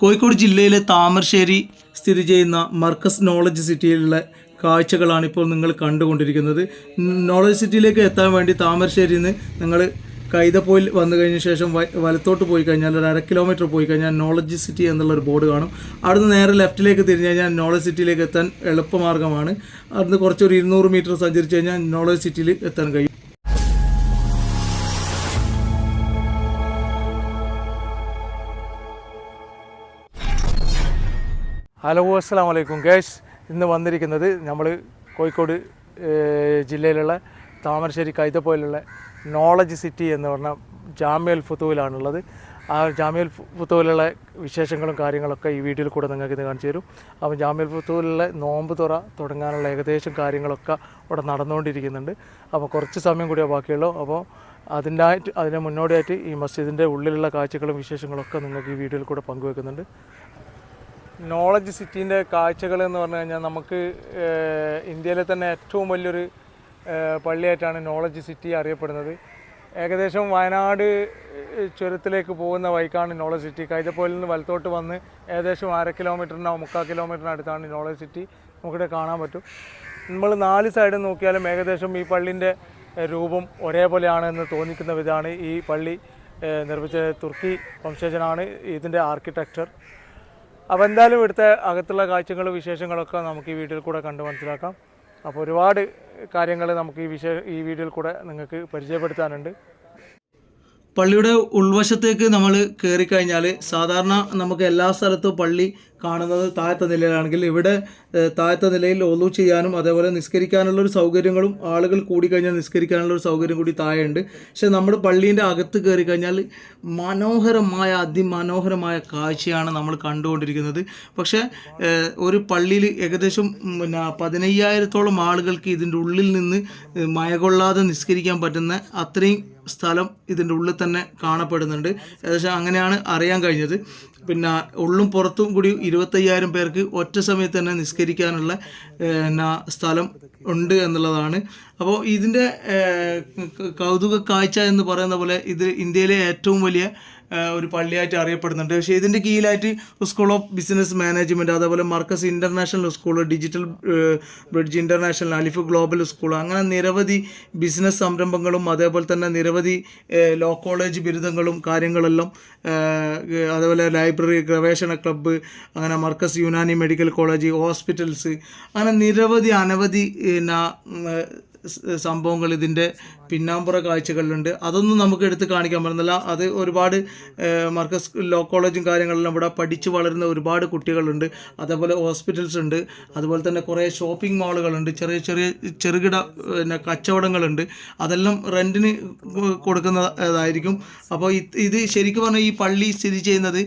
കോഴിക്കോട് ജില്ലയിലെ താമരശ്ശേരി സ്ഥിതി ചെയ്യുന്ന മർക്കസ് നോളജ് സിറ്റിയിലുള്ള കാഴ്ചകളാണ് ഇപ്പോൾ നിങ്ങൾ കണ്ടുകൊണ്ടിരിക്കുന്നത്. നോളജ് സിറ്റിയിലേക്ക് എത്താൻ വേണ്ടി താമരശ്ശേരിയിൽ നിന്ന് നിങ്ങൾ കൈതപ്പോയിൽ വന്നു കഴിഞ്ഞ ശേഷം വലത്തോട്ട് പോയി കഴിഞ്ഞാൽ ഒരു അര കിലോമീറ്റർ പോയി കഴിഞ്ഞാൽ നോളജ് സിറ്റി എന്നുള്ളൊരു ബോർഡ് കാണും. അവിടുന്ന് നേരെ ലെഫ്റ്റിലേക്ക് തിരിഞ്ഞു കഴിഞ്ഞാൽ നോളജ് സിറ്റിയിലേക്ക് എത്താൻ എളുപ്പമാർഗമാണ് അവിടുന്ന് കുറച്ചൊരു ഇരുന്നൂറ് മീറ്റർ സഞ്ചരിച്ച് കഴിഞ്ഞാൽ നോളജ് സിറ്റിയിൽ എത്താൻ കഴിയും. ഹലോ അസ്സാം വലൈക്കും ഗേഷ് ഇന്ന് വന്നിരിക്കുന്നത് നമ്മൾ കോഴിക്കോട് ജില്ലയിലുള്ള താമരശ്ശേരി കൈതപ്പോയിലുള്ള നോളജ് സിറ്റി എന്ന് പറഞ്ഞ ജാമ്യൽ ഫുത്തുവിലാണുള്ളത് ആ ജാമ്യൽ ഫുത്തുവിലുള്ള വിശേഷങ്ങളും കാര്യങ്ങളൊക്കെ ഈ വീഡിയോയിൽ കൂടെ നിങ്ങൾക്ക് ഇത് കാണിച്ചു തരും. അപ്പോൾ ജാമ്യൽ ഫുത്തുവിലുള്ള നോമ്പ് തുറ തുടങ്ങാനുള്ള ഏകദേശം കാര്യങ്ങളൊക്കെ ഇവിടെ നടന്നുകൊണ്ടിരിക്കുന്നുണ്ട്. അപ്പോൾ കുറച്ച് സമയം കൂടിയാ ബാക്കിയുള്ളൂ. അപ്പോൾ അതിന്റെ അതിന് മുന്നോടിയായിട്ട് ഈ മസ്ജിദിന്റെ ഉള്ളിലുള്ള കാഴ്ചകളും വിശേഷങ്ങളൊക്കെ നിങ്ങൾക്ക് ഈ വീഡിയോയിൽ കൂടെ പങ്കുവെക്കുന്നുണ്ട്. നോളജ് സിറ്റീന്റെ കാഴ്ചകൾ എന്ന് പറഞ്ഞു കഴിഞ്ഞാൽ നമുക്ക് ഇന്ത്യയിലെ തന്നെ ഏറ്റവും വലിയൊരു പള്ളിയായിട്ടാണ് നോളജ് സിറ്റി അറിയപ്പെടുന്നത്. ഏകദേശം വയനാട് ചുരത്തിലേക്ക് പോകുന്ന വഴിക്കാണ് നോളജ് സിറ്റി കൈതപ്പോയിൽ നിന്ന് വലത്തോട്ട് വന്ന് ഏകദേശം അര കിലോമീറ്ററിനോ മുക്കാൽ കിലോമീറ്ററിന് അടുത്താണ് നോളജ് സിറ്റി നമുക്കിവിടെ കാണാൻ പറ്റും. നമ്മൾ നാല് സൈഡും നോക്കിയാലും ഏകദേശം ഈ പള്ളിന്റെ രൂപം ഒരേപോലെയാണ് എന്ന് തോന്നിക്കുന്ന വിധമാണ് ഈ പള്ളി നിർമ്മിച്ച തുർക്കി വംശജനാണ് ഇതിന്റെ ആർക്കിടെക്ചർ അപ്പോൾ എന്തായാലും ഇവിടുത്തെ അകത്തുള്ള കാഴ്ചകളും വിശേഷങ്ങളൊക്കെ നമുക്ക് ഈ വീഡിയോയിൽ കൂടെ കണ്ട് മനസ്സിലാക്കാം. അപ്പോൾ ഒരുപാട് കാര്യങ്ങൾ നമുക്ക് ഈ വിശേഷ ഈ വീഡിയോയിൽ കൂടെ നിങ്ങൾക്ക് പരിചയപ്പെടുത്താനുണ്ട്. പള്ളിയുടെ ഉൾവശത്തേക്ക് നമ്മൾ കയറിക്കഴിഞ്ഞാൽ സാധാരണ നമുക്ക് എല്ലാ സ്ഥലത്തും പള്ളി കാണുന്നത് താഴത്തെ നിലയിലാണെങ്കിൽ ഇവിടെ താഴത്തെ നിലയിൽ ഒന്നു ചെയ്യാനും അതേപോലെ നിസ്കരിക്കാനുള്ള ഒരു സൗകര്യങ്ങളും ആളുകൾ കൂടിക്കഴിഞ്ഞാൽ നിസ്കരിക്കാനുള്ള ഒരു സൗകര്യം കൂടി താഴെയുണ്ട്. പക്ഷേ നമ്മുടെ പള്ളീന്റെ അകത്ത് കയറി കഴിഞ്ഞാൽ മനോഹരമായ അതിമനോഹരമായ കാഴ്ചയാണ് നമ്മൾ കണ്ടുകൊണ്ടിരിക്കുന്നത്. പക്ഷേ ഒരു പള്ളിയിൽ ഏകദേശം പിന്നെ പതിനയ്യായിരത്തോളം ആളുകൾക്ക് ഇതിന്റെ ഉള്ളിൽ നിന്ന് മയകൊള്ളാതെ നിസ്കരിക്കാൻ പറ്റുന്ന അത്രയും സ്ഥലം ഇതിന്റെ ഉള്ളിൽ തന്നെ കാണപ്പെടുന്നുണ്ട്. ഏകദേശം അങ്ങനെയാണ് അറിയാൻ കഴിഞ്ഞത്. പിന്നെ ഉള്ളും പുറത്തും കൂടി ഇരുപത്തയ്യായിരം പേർക്ക് ഒറ്റ സമയത്ത് തന്നെ നിസ്കരിക്കാനുള്ള സ്ഥലം ഉണ്ട് എന്നുള്ളതാണ്. അപ്പോൾ ഇതിന്റെ കൗതുക കാഴ്ച എന്ന് പറയുന്ന പോലെ ഇത് ഇന്ത്യയിലെ ഏറ്റവും വലിയ ഒരു പള്ളിയായിട്ട് അറിയപ്പെടുന്നുണ്ട്. പക്ഷേ ഇതിന്റെ കീഴിലായിട്ട് സ്കൂൾ ഓഫ് ബിസിനസ് മാനേജ്മെന്റ് അതേപോലെ Markaz international school digital bridge international Alif global school അങ്ങനെ നിരവധി ബിസിനസ് സംരംഭങ്ങളും അതേപോലെ തന്നെ നിരവധി ലോ കോളേജ് ബിരുദങ്ങളും കാര്യങ്ങളെല്ലാം അതേപോലെ ലൈബ്രറി ഗവേഷണ ക്ലബ്ബ് അങ്ങനെ Markaz Unani medical college hospitals അങ്ങനെ നിരവധി അനവധി സംഭവങ്ങൾ ഇതിന്റെ പിന്നാമ്പുറ കാഴ്ചകളിലുണ്ട്. അതൊന്നും നമുക്ക് എടുത്ത് കാണിക്കാൻ പറ്റുന്നില്ല. അത് ഒരുപാട് മർക്കസ് ലോ കോളേജും കാര്യങ്ങളെല്ലാം ഇവിടെ പഠിച്ചു വളരുന്ന ഒരുപാട് കുട്ടികളുണ്ട്. അതേപോലെ ഹോസ്പിറ്റൽസ് ഉണ്ട്. അതുപോലെ തന്നെ കുറേ ഷോപ്പിംഗ് മാളുകളുണ്ട്. ചെറിയ ചെറിയ ചെറുകിട പിന്നെ കച്ചവടങ്ങളുണ്ട്. അതെല്ലാം റെന്റിന് കൊടുക്കുന്നതായിരിക്കും. അപ്പോൾ ഇത് ശരിക്കും പറഞ്ഞാൽ ഈ പള്ളി സ്ഥിതി ചെയ്യുന്നത്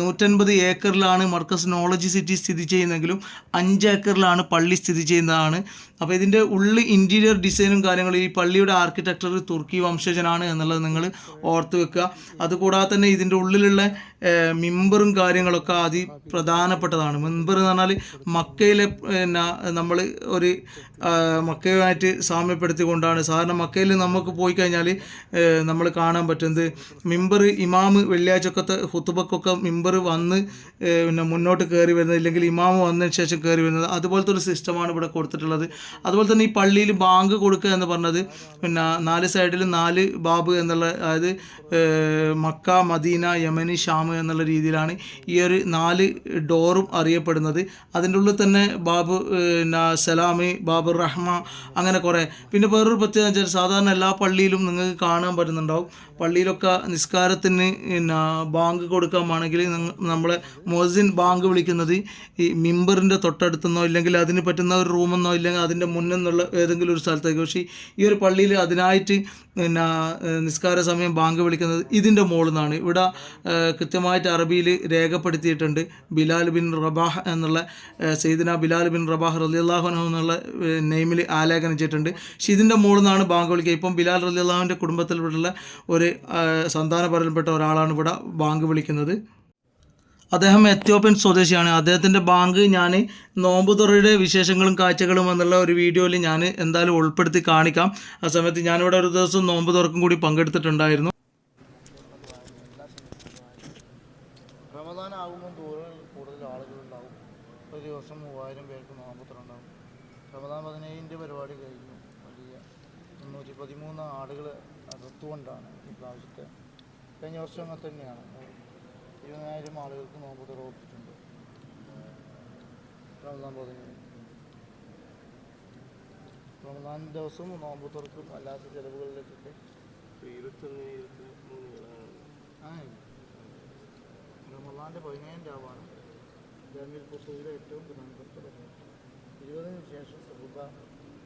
നൂറ്റൻപത് ഏക്കറിലാണ് മർക്കസ് നോളജ് സിറ്റി സ്ഥിതി ചെയ്യുന്നെങ്കിലും അഞ്ച് ഏക്കറിലാണ് പള്ളി സ്ഥിതി ചെയ്യുന്നതാണ്. അപ്പോൾ ഇതിന്റെ ഉള്ളിൽ ഇന്റീരിയർ ഡിസൈനും കാര്യങ്ങളും ഈ പള്ളിയുടെ ആർക്കിടെക്ചർ തുർക്കി വംശജനാണ് എന്നുള്ളത് നിങ്ങൾ ഓർത്ത് വെക്കുക. അതുകൂടാതെ തന്നെ ഇതിന്റെ ഉള്ളിലുള്ള മിമ്പറും കാര്യങ്ങളൊക്കെ അതി പ്രധാനപ്പെട്ടതാണ്. മിമ്പർ എന്ന് പറഞ്ഞാൽ മക്കയിലെ നമ്മൾ ഒരു മക്കയുമായിട്ട് സാമ്യപ്പെടുത്തിക്കൊണ്ടാണ്. സാധാരണ മക്കയിൽ നമുക്ക് പോയി കഴിഞ്ഞാൽ നമ്മൾ കാണാൻ പറ്റുന്നത് മിമ്പർ ഇമാമ് വെള്ളിയാഴ്ചക്കത്തെ ഹുത്തുബക്കൊക്കെ മിമ്പർ വന്ന് പിന്നെ മുന്നോട്ട് കയറി വരുന്നത് ഇല്ലെങ്കിൽ ഇമാമ് വന്നതിന് ശേഷം കയറി വരുന്നത് അതുപോലത്തെ ഒരു സിസ്റ്റമാണ് ഇവിടെ കൊടുത്തിട്ടുള്ളത്. അതുപോലെ തന്നെ ഈ പള്ളിയിൽ ബാങ്ക് കൊടുക്കുക എന്ന് പറഞ്ഞത് പിന്നെ നാല് സൈഡിൽ നാല് ബാബ് എന്നുള്ള അതായത് മക്ക മദീന യമനി ഷാം എന്നുള്ള രീതിയിലാണ് ഈ ഒരു നാല് ഡോറും അറിയപ്പെടുന്നത്. അതിന്റെ ഉള്ളിൽ തന്നെ ബാബ് പിന്നെ സലാമി ബാബു റഹ്മ അങ്ങനെ കുറേ. പിന്നെ വേറൊരു പ്രത്യേകത വെച്ചാൽ സാധാരണ എല്ലാ പള്ളിയിലും നിങ്ങൾക്ക് കാണാൻ പറ്റുന്നുണ്ടാവും. പള്ളിയിലൊക്കെ നിസ്കാരത്തിന് പിന്നെ ബാങ്ക് കൊടുക്കാമാണെങ്കിൽ നമ്മളെ മൊസിൻ ബാങ്ക് വിളിക്കുന്നത് ഈ മിമ്പറിന്റെ തൊട്ടടുത്തെന്നോ ഇല്ലെങ്കിൽ അതിന് പറ്റുന്ന ഒരു റൂമെന്നോ ഇല്ലെങ്കിൽ അതിന്റെ മുന്നിൽ നിന്നുള്ള ഏതെങ്കിലും ഒരു സ്ഥലത്തേക്ക്. പക്ഷേ ഈ ഒരു പള്ളിയിൽ അതിനായിട്ട് പിന്നെ നിസ്കാര സമയം ബാങ്ക് വിളിക്കുന്നത് ഇതിന്റെ മുകളിൽ നിന്നാണ് ഇവിടെ കൃത്യമായിട്ട് അറബിയിൽ രേഖപ്പെടുത്തിയിട്ടുണ്ട് ബിലാൽ ബിൻ റബാഹ് എന്നുള്ള സെയ്ദിന ബിലാൽ ബിൻ റബാഹ് റലിയല്ലാഹുനു എന്നുള്ള നെയിമിൽ ആലേഖനം ചെയ്തിട്ടുണ്ട്. പക്ഷെ ഇതിന്റെ മുകളിൽ നിന്നാണ് ബാങ്ക് വിളിക്കുക. ഇപ്പം ബിലാൽ റലിയല്ലാഹുവിന്റെ കുടുംബത്തിൽപ്പെട്ടുള്ള ഒരു സന്താന പരൽപ്പെട്ട ഒരാളാണ് ഇവിടെ ബാങ്ക് വിളിക്കുന്നത്. അദ്ദേഹം എത്യോപ്യൻ സ്വദേശിയാണ്. അദ്ദേഹത്തിന്റെ ബാങ്ക് ഞാൻ നോമ്പ് തുറയുടെ വിശേഷങ്ങളും കാഴ്ചകളും എന്നുള്ള ഒരു വീഡിയോയിൽ ഞാൻ എന്തായാലും ഉൾപ്പെടുത്തി കാണിക്കാം. ആ സമയത്ത് ഞാനിവിടെ ഒരു ദിവസം നോമ്പ് തുറക്കും കൂടി പങ്കെടുത്തിട്ടുണ്ടായിരുന്നു. റമദാൻ ആകുമ്പോൾ കൂടുതൽ ഒരു ദിവസം മൂവായിരം പേർക്ക് പരിപാടി പതിമൂന്ന് ആളുകൾ അകത്തുകൊണ്ടാണ് ഈ പ്രാവശ്യത്തെ. കഴിഞ്ഞ വർഷം അങ്ങനെ തന്നെയാണ്. ഇരുപതിനായിരം ആളുകൾക്ക് നോമ്പ് തുറപ്പിച്ചിട്ടുണ്ട് റമദാൻ പതിനേഴ് റമദാൻ ദിവസം നോമ്പ് തുറക്കും അല്ലാത്ത ചിലവുകളിലേക്കൊക്കെ ആ റമദാന്റെ പതിനേഴാം രാവാണ് ജാമ്യൽ പുസ്തകത്തിലെ ഏറ്റവും പ്രധാനപ്പെട്ട ഇരുപതിന് ശേഷം സുഹൃബ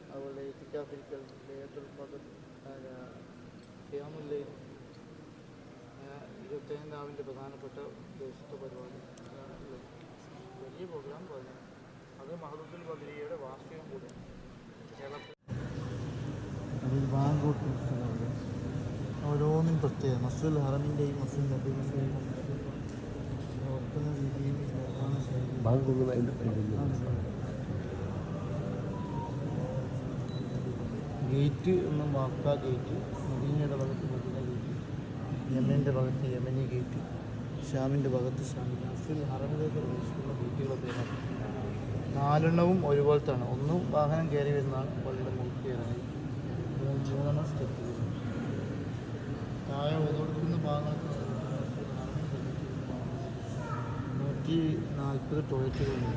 അതുപോലെ എത്തിക്കാഫിരിക്കൽ ലേറ്റുൽ ഖദർ ഖിയാമുല്ലയിൽ ഇരുപത്തേഴാം രാവിന്റെ പ്രധാനപ്പെട്ട ദേശത്തെ പരിപാടി. വലിയ പ്രോഗ്രാം പറഞ്ഞു അത് മഹദുദ്ദുൽ ബദ്രിയയുടെ വാർഷികം കൂടെ. കേരളത്തിൽ അതിൽ ബാങ്കോട്ട് ഓരോന്നും പ്രത്യേകം. മസുൽ ഹറമിന്റെയും മസുൽ നബീന്റെയും പ്രവർത്തന രീതിയും നിർമ്മാണ ശൈലിയും ഗേറ്റ് എന്ന വാർത്താ ഗേറ്റ്. മദീനയുടെ ഭാഗത്ത് യമനിന്റെ ഭാഗത്ത് യമനി ഗേറ്റ് ഷാമിന്റെ ഭാഗത്ത് ഷാമി മസ്ജിദ് ഹറമിലേക്ക് പ്രവേശിക്കുന്ന ഗേറ്റുകളൊക്കെ നാലെണ്ണവും ഒരുപോലത്താണ്. ഒന്നും വാഹനം കയറി വരുന്നതാണ് പള്ളിയുടെ മുഖത്ത് കയറാനായി മൂന്ന് മൂന്നെണ്ണം സ്റ്റെപ്പ് താഴെ ഒതുകൊടുക്കുന്ന ഭാഗങ്ങൾക്ക് നൂറ്റി നാൽപ്പത് ടോയ്ലറ്റുകളുണ്ട്.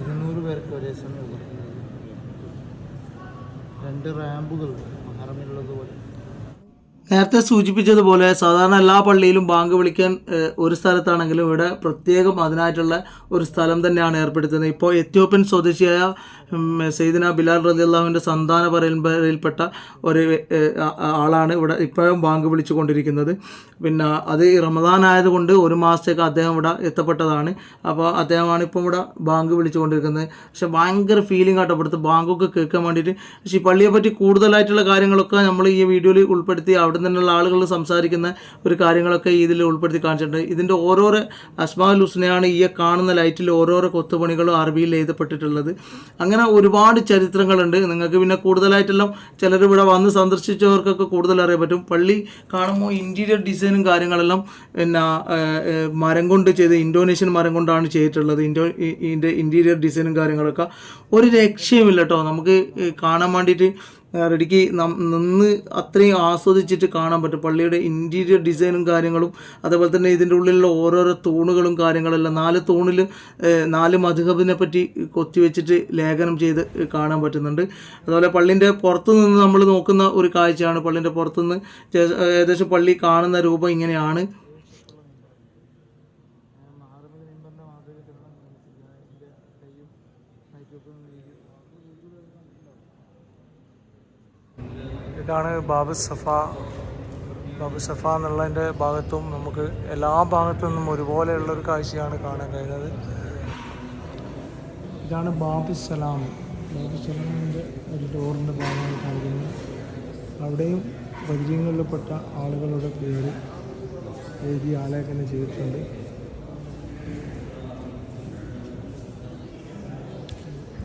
ഇരുന്നൂറ് പേർക്ക് ഒരേ സമയം ഒതുക്കുന്നത് രണ്ട് റാമ്പുകൾ ഹറമിലുള്ളതുപോലെ. നേരത്തെ സൂചിപ്പിച്ചതുപോലെ സാധാരണ എല്ലാ പള്ളിയിലും ബാങ്ക് വിളിക്കാൻ ഒരു സ്ഥലത്താണെങ്കിലും ഇവിടെ പ്രത്യേകം അതിനായിട്ടുള്ള ഒരു സ്ഥലം തന്നെയാണ് ഏർപ്പെടുത്തുന്നത്. ഇപ്പോൾ എത്യോപ്യൻ സ്വദേശിയായ സെയ്ദിന ബിലാൽ റലിയല്ലാഹുവിന്റെ സന്താന പരമ്പരയിൽപ്പെട്ട ഒരു ആളാണ് ഇവിടെ ഇപ്പോഴും ബാങ്ക് വിളിച്ചു കൊണ്ടിരിക്കുന്നത് പിന്നെ അത് റമദാൻ ആയതുകൊണ്ട് ഒരു മാസത്തേക്ക് അദ്ദേഹം ഇവിടെ എത്തപ്പെട്ടതാണ്. അപ്പോൾ അദ്ദേഹമാണ് ഇപ്പം ഇവിടെ ബാങ്ക് വിളിച്ചു കൊണ്ടിരിക്കുന്നത് പക്ഷെ ഭയങ്കര ഫീലിംഗ് ആട്ടോ ഇവിടുത്തെ ബാങ്കൊക്കെ കേൾക്കാൻ വേണ്ടിയിട്ട്. പക്ഷേ ഈ പള്ളിയെപ്പറ്റി കൂടുതലായിട്ടുള്ള കാര്യങ്ങളൊക്കെ നമ്മൾ ഈ വീഡിയോയിൽ ഉൾപ്പെടുത്തി അവിടെ നിന്നുള്ള ആളുകൾ സംസാരിക്കുന്ന ഒരു കാര്യങ്ങളൊക്കെ ഇതിൽ ഉൾപ്പെടുത്തി കാണിച്ചിട്ടുണ്ട്. ഇതിന്റെ ഓരോരോ അസ്മാൽ ഹുസ്നയാണ് ഈ കാണുന്ന ലൈറ്റിൽ ഓരോരോ കൊത്തുപണികളും അറബിയിൽ എഴുതപ്പെട്ടിട്ടുള്ളത്. അങ്ങനെ ഒരുപാട് ചരിത്രങ്ങളുണ്ട്. നിങ്ങൾക്ക് പിന്നെ കൂടുതലായിട്ടെല്ലാം ചിലർ ഇവിടെ വന്ന് സന്ദർശിച്ചവർക്കൊക്കെ കൂടുതൽ അറിയാൻ പറ്റും. പള്ളി കാണുമ്പോൾ ഇന്റീരിയർ ഡിസൈനും കാര്യങ്ങളെല്ലാം പിന്നെ മരം കൊണ്ട് ചെയ്ത് ഇൻഡോനേഷ്യൻ മരം കൊണ്ടാണ് ചെയ്തിട്ടുള്ളത്. ഇൻഡോ ഇന്റീരിയർ ഡിസൈനും കാര്യങ്ങളൊക്കെ. ഒരു രക്ഷയുമില്ല കേട്ടോ. നമുക്ക് കാണാൻ വേണ്ടിയിട്ട് റെഡിക്ക് നിന്ന് അത്രയും ആസ്വദിച്ചിട്ട് കാണാൻ പറ്റും. പള്ളിയുടെ ഇന്റീരിയർ ഡിസൈനും കാര്യങ്ങളും അതേപോലെ തന്നെ ഇതിന്റെ ഉള്ളിലുള്ള ഓരോരോ തൂണുകളും കാര്യങ്ങളെല്ലാം നാല് തൂണിൽ നാല് മധുഹബിനെ പറ്റി കൊത്തിവെച്ചിട്ട് ലേഖനം ചെയ്ത് കാണാൻ പറ്റുന്നുണ്ട്. അതുപോലെ പള്ളിന്റെ പുറത്തു നിന്ന് നമ്മൾ നോക്കുന്ന ഒരു കാഴ്ചയാണ്. പള്ളിന്റെ പുറത്തുനിന്ന് ഏകദേശം പള്ളി കാണുന്ന രൂപം ഇങ്ങനെയാണ്. ഇതാണ് ബാബു സഫ. ബാബു സഫ എന്നുള്ളതിന്റെ ഭാഗത്തും നമുക്ക് എല്ലാ ഭാഗത്തു നിന്നും ഒരുപോലെയുള്ളൊരു കാഴ്ചയാണ് കാണാൻ കഴിയുന്നത് ഇതാണ് ബാബു സലാം. ബാബു സലാമിന്റെ ഒരു ഡോറിന്റെ ഭാഗമാണ് കാണിക്കുന്നത്. അവിടെയും പരിചയങ്ങളിൽപ്പെട്ട ആളുകളുടെ പേര് എഴുതി ആലേഖനം ചെയ്തിട്ടുണ്ട്.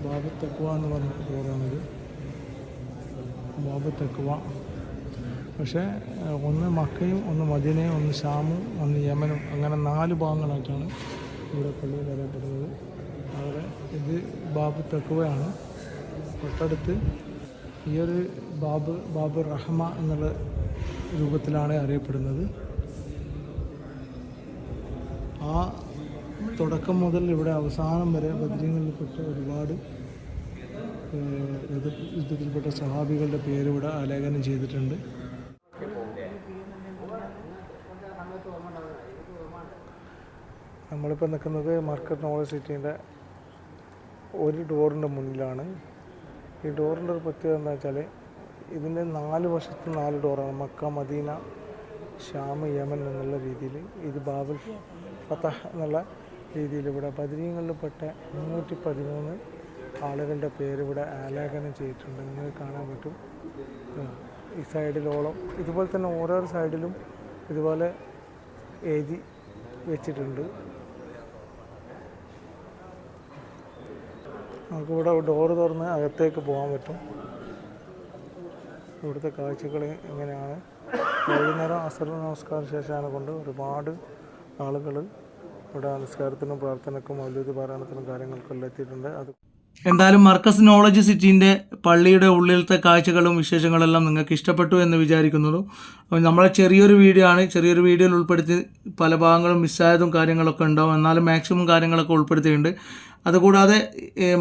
ബാബു തക്കുവ എന്ന് പറഞ്ഞ ഡോറാണിത്. ബാബ് തെക്കുവ പക്ഷേ ഒന്ന് മക്കയും ഒന്ന് മദീനയും ഒന്ന് ഷാമും ഒന്ന് യമനും അങ്ങനെ നാല് ഭാഗങ്ങളായിട്ടാണ് ഇവിടെ പള്ളിയിൽ അറിയപ്പെടുന്നത് അവിടെ ഇത് ബാബ് തെക്കുവയാണ് തൊട്ടടുത്ത് ഈ ഒരു ബാബ് ബാബ് റഹ്മ എന്നുള്ള രൂപത്തിലാണ് അറിയപ്പെടുന്നത്. ആ തുടക്കം മുതൽ ഇവിടെ അവസാനം വരെ ബദ്രീങ്ങളിൽപ്പെട്ട ഒരുപാട് യുദ്ധത്തിൽപ്പെട്ട സഹാബികളുടെ പേര് ആലേഖനം ചെയ്തിട്ടുണ്ട്. നമ്മളിപ്പോൾ നിൽക്കുന്നത് മാർക്കറ്റ് നോളജ് സിറ്റീന്റെ ഒരു ഡോറിന്റെ മുന്നിലാണ്. ഈ ഡോറിന്റെ ഒരു പ്രത്യേകത എന്താ വെച്ചാൽ ഇതിന്റെ നാല് വശത്ത് നാല് ഡോറാണ്. മക്ക മദീന ഷാം യമൻ എന്നുള്ള രീതിയിൽ. ഇത് ബാബുൽ ഫതഹ് എന്നുള്ള രീതിയിൽ ഇവിടെ ബദരീങ്ങളിൽപ്പെട്ട മുന്നൂറ്റി പതിമൂന്ന് ആളുകളുടെ പേരിവിടെ ആലേഖനം ചെയ്തിട്ടുണ്ട് നിങ്ങൾക്ക് കാണാൻ പറ്റും. ഈ സൈഡിലോളം ഇതുപോലെ തന്നെ ഓരോ സൈഡിലും ഇതുപോലെ എഴുതി വെച്ചിട്ടുണ്ട്. നമുക്കിവിടെ ഡോറ് തുറന്ന് അകത്തേക്ക് പോകാൻ പറ്റും. ഇവിടുത്തെ കാഴ്ചകൾ ഇങ്ങനെയാണ് വൈകുന്നേരം അസർ നമസ്കാരം ശേഷമാണ് കൊണ്ട് ഒരുപാട് ആളുകൾ ഇവിടെ നമസ്കാരത്തിനും പ്രാർത്ഥനക്കും മൗലൂദ് പാരായണത്തിനും കാര്യങ്ങൾക്കെല്ലാം എത്തിയിട്ടുണ്ട്. അത് എന്തായാലും മർക്കസ് നോളജ് സിറ്റിന്റെ പള്ളിയുടെ ഉള്ളിലത്തെ കാഴ്ചകളും വിശേഷങ്ങളെല്ലാം നിങ്ങൾക്ക് ഇഷ്ടപ്പെട്ടു എന്ന് വിചാരിക്കുന്നു. നമ്മളെ ചെറിയൊരു വീഡിയോ ആണ്. ചെറിയൊരു വീഡിയോയിൽ ഉൾപ്പെടുത്തി പല ഭാഗങ്ങളും മിസ്സായതും കാര്യങ്ങളൊക്കെ ഉണ്ടാവും. എന്നാലും മാക്സിമം കാര്യങ്ങളൊക്കെ ഉൾപ്പെടുത്തിയിട്ടുണ്ട്. അതുകൂടാതെ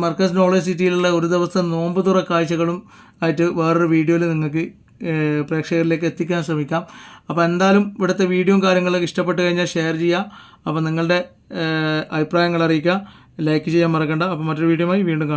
മർക്കസ് നോളജ് സിറ്റിയിലുള്ള ഒരു ദിവസം നോമ്പ് തുറ കാഴ്ചകളും ആയിട്ട് വേറൊരു വീഡിയോയിൽ നിങ്ങൾക്ക് പ്രേക്ഷകരിലേക്ക് എത്തിക്കാൻ ശ്രമിക്കാം. അപ്പോൾ എന്തായാലും ഇവിടുത്തെ വീഡിയോയും കാര്യങ്ങളൊക്കെ ഇഷ്ടപ്പെട്ട് കഴിഞ്ഞാൽ ഷെയർ ചെയ്യുക. അപ്പോൾ നിങ്ങളുടെ അഭിപ്രായങ്ങൾ അറിയിക്കുക. ലൈക്ക് ചെയ്യാൻ മറക്കണ്ട. അപ്പോൾ മറ്റൊരു വീഡിയോയുമായി വീണ്ടും